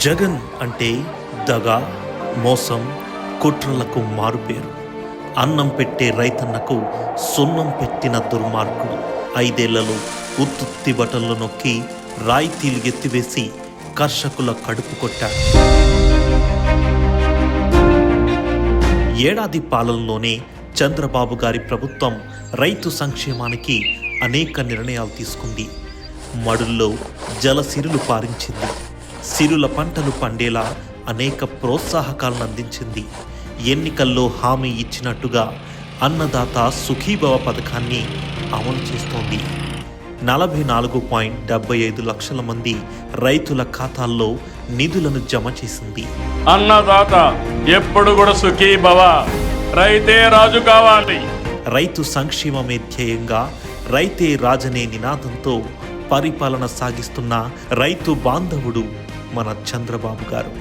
జగన్ అంటే దగా మోసం కుట్రలకు మారుపేరు. అన్నం పెట్టే రైతన్నకు సున్నం పెట్టిన దుర్మార్గుడు. ఐదేళ్ళలో ఉత్తుత్తి బటన్లు నొక్కి రాయితీలు ఎత్తివేసి కర్షకుల కడుపు కొట్టాడు. ఏడాది పాలనలోనే చంద్రబాబు గారి ప్రభుత్వం రైతు సంక్షేమానికి అనేక నిర్ణయాలు తీసుకుంది. మడుల్లో జలసిరులు పారించింది. సిరుల పంటలు పండేలా అనేక ప్రోత్సాహకాలను అందించింది. ఎన్నికల్లో హామీ ఇచ్చినట్టుగా అన్నదాత సుఖీభవ పథకాన్ని అమలు చేస్తోంది. నలభై నాలుగు పాయింట్ డెబ్బై ఐదు లక్షల మంది రైతుల ఖాతాల్లో నిధులను జమ చేసింది. అన్నదాత ఎప్పుడు కూడా సుఖీ భవ రైతే రాజు కావాలి. రైతు సంక్షేమమే ధ్యేయంగా రైతే రాజనే నినాదంతో పరిపాలన సాగిస్తున్న రైతు బాంధవుడు మన చంద్రబాబు గారు.